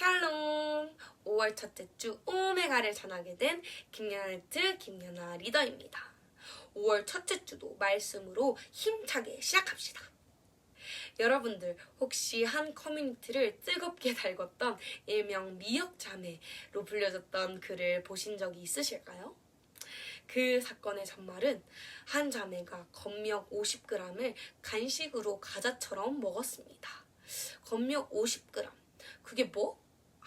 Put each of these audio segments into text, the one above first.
샬롬! 5월 첫째 주 오메가를 전하게 된 김연아트 김연아 리더입니다. 5월 첫째 주도 말씀으로 힘차게 시작합시다. 여러분들 혹시 한 커뮤니티를 뜨겁게 달궜던 일명 미역 자매로 불려졌던 글을 보신 적이 있으실까요? 그 사건의 전말은 한 자매가 건력 50g을 간식으로 과자처럼 먹었습니다. 건력 50g. 그게 뭐?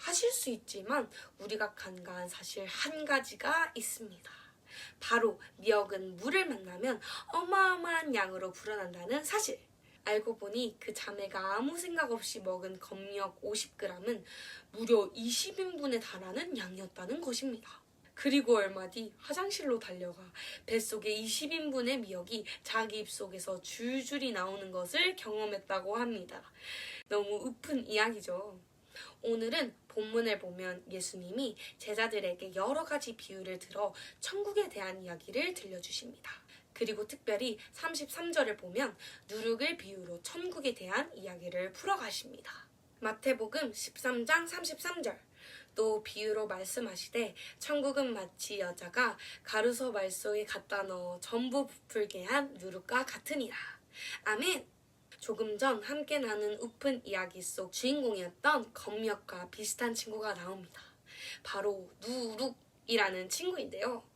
하실 수 있지만 우리가 간과한 사실 한 가지가 있습니다. 바로 미역은 물을 만나면 어마어마한 양으로 불어난다는 사실. 알고 보니 그 자매가 아무 생각 없이 먹은 검역 50g은 무려 20인분에 달하는 양이었다는 것입니다. 그리고 얼마 뒤 화장실로 달려가 뱃속에 20인분의 미역이 자기 입속에서 줄줄이 나오는 것을 경험했다고 합니다. 너무 으픈 이야기죠. 오늘은 본문을 보면 예수님이 제자들에게 여러 가지 비유를 들어 천국에 대한 이야기를 들려주십니다. 그리고 특별히 33절을 보면 누룩을 비유로 천국에 대한 이야기를 풀어가십니다. 마태복음 13장 33절 또 비유로 말씀하시되 천국은 마치 여자가 가루서 말소에 갖다 넣어 전부 부풀게 한 누룩과 같으니라. 아멘. 조금 전 함께 나눈 우픈 이야기 속 주인공이었던 검역과 비슷한 친구가 나옵니다. 바로 누룩이라는 친구인데요.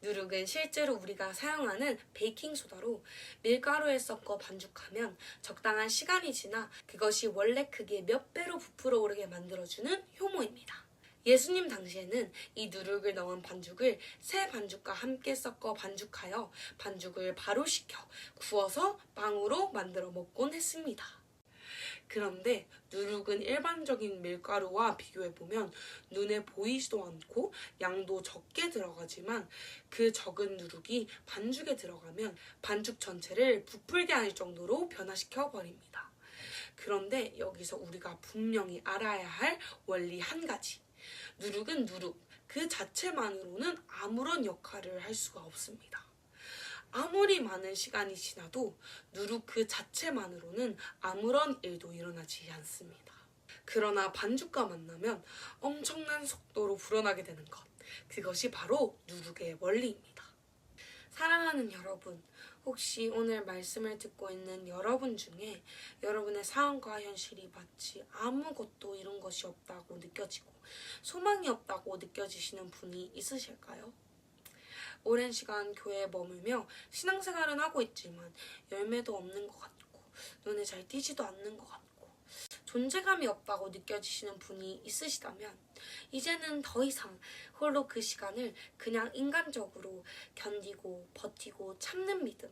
누룩은 실제로 우리가 사용하는 베이킹소다로 밀가루에 섞어 반죽하면 적당한 시간이 지나 그것이 원래 크기의 몇 배로 부풀어 오르게 만들어주는 효모입니다. 예수님 당시에는 이 누룩을 넣은 반죽을 새 반죽과 함께 섞어 반죽하여 반죽을 바로 식혀 구워서 빵으로 만들어 먹곤 했습니다. 그런데 누룩은 일반적인 밀가루와 비교해보면 눈에 보이지도 않고 양도 적게 들어가지만 그 적은 누룩이 반죽에 들어가면 반죽 전체를 부풀게 할 정도로 변화시켜 버립니다. 그런데 여기서 우리가 분명히 알아야 할 원리 한 가지. 누룩은 누룩 그 자체만으로는 아무런 역할을 할 수가 없습니다. 아무리 많은 시간이 지나도 누룩 그 자체만으로는 아무런 일도 일어나지 않습니다. 그러나 반죽과 만나면 엄청난 속도로 불어나게 되는 것. 그것이 바로 누룩의 원리입니다. 사랑하는 여러분, 혹시 오늘 말씀을 듣고 있는 여러분 중에 여러분의 상황과 현실이 마치 아무것도 이룬 것이 없다고 느껴지고 소망이 없다고 느껴지시는 분이 있으실까요? 오랜 시간 교회에 머물며 신앙생활은 하고 있지만 열매도 없는 것 같고 눈에 잘 띄지도 않는 것 같고 존재감이 없다고 느껴지시는 분이 있으시다면 이제는 더 이상 홀로 그 시간을 그냥 인간적으로 견디고 버티고 참는 믿음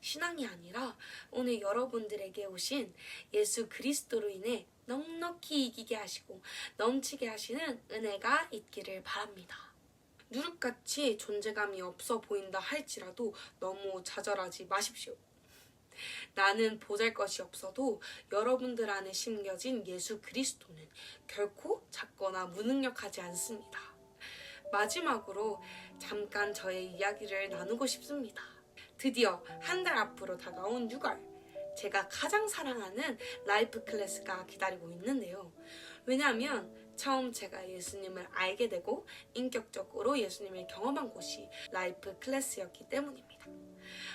신앙이 아니라 오늘 여러분들에게 오신 예수 그리스도로 인해 넉넉히 이기게 하시고 넘치게 하시는 은혜가 있기를 바랍니다. 누룩같이 존재감이 없어 보인다 할지라도 너무 좌절하지 마십시오. 나는 보잘 것이 없어도 여러분들 안에 심겨진 예수 그리스도는 결코 작거나 무능력하지 않습니다. 마지막으로 잠깐 저의 이야기를 나누고 싶습니다. 드디어 한 달 앞으로 다가온 6월. 제가 가장 사랑하는 라이프 클래스가 기다리고 있는데요. 왜냐하면 처음 제가 예수님을 알게 되고 인격적으로 예수님을 경험한 곳이 라이프 클래스였기 때문입니다.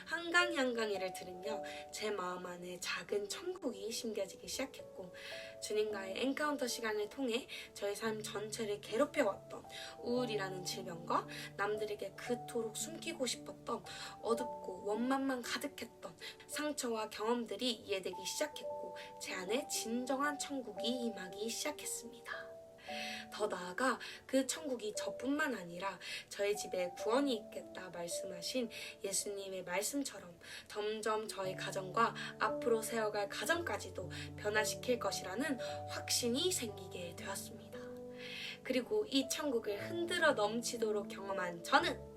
한강 양강이를 들으며 제 마음 안에 작은 천국이 심겨지기 시작했고 주님과의 엔카운터 시간을 통해 저의 삶 전체를 괴롭혀왔던 우울이라는 질병과 남들에게 그토록 숨기고 싶었던 어둡고 원망만 가득했던 상처와 경험들이 이해되기 시작했고 제 안에 진정한 천국이 임하기 시작했습니다. 더 나아가 그 천국이 저뿐만 아니라 저의 집에 구원이 있겠다 말씀하신 예수님의 말씀처럼 점점 저의 가정과 앞으로 세워갈 가정까지도 변화시킬 것이라는 확신이 생기게 되었습니다. 그리고 이 천국을 흔들어 넘치도록 경험한 저는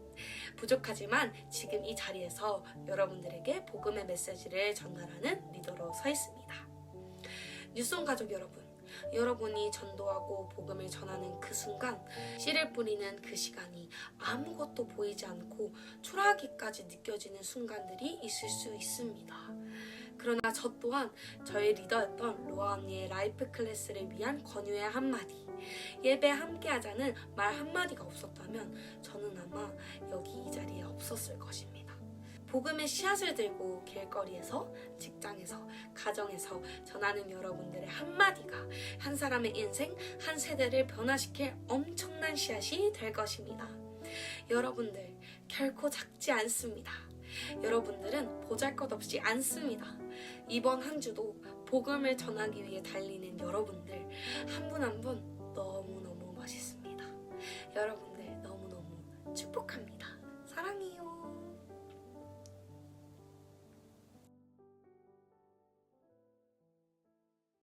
부족하지만 지금 이 자리에서 여러분들에게 복음의 메시지를 전달하는 리더로 서 있습니다. 뉴송 가족 여러분, 여러분이 전도하고 복음을 전하는 그 순간 씨를 뿌리는 그 시간이 아무것도 보이지 않고 초라하기까지 느껴지는 순간들이 있을 수 있습니다. 그러나 저 또한 저의 리더였던 로아 언니의 라이프 클래스를 위한 권유의 한마디, 예배 함께 하자는 말 한마디가 없었다면 저는 아마 여기 이 자리에 없었을 것입니다. 복음의 씨앗을 들고 길거리에서, 직장에서, 가정에서 전하는 여러분들의 한마디가 한 사람의 인생, 한 세대를 변화시킬 엄청난 씨앗이 될 것입니다. 여러분들, 결코 작지 않습니다. 여러분들은 보잘 것 없이 않습니다. 이번 한 주도 복음을 전하기 위해 달리는 여러분들, 한 분 한분 너무너무 멋있습니다. 여러분,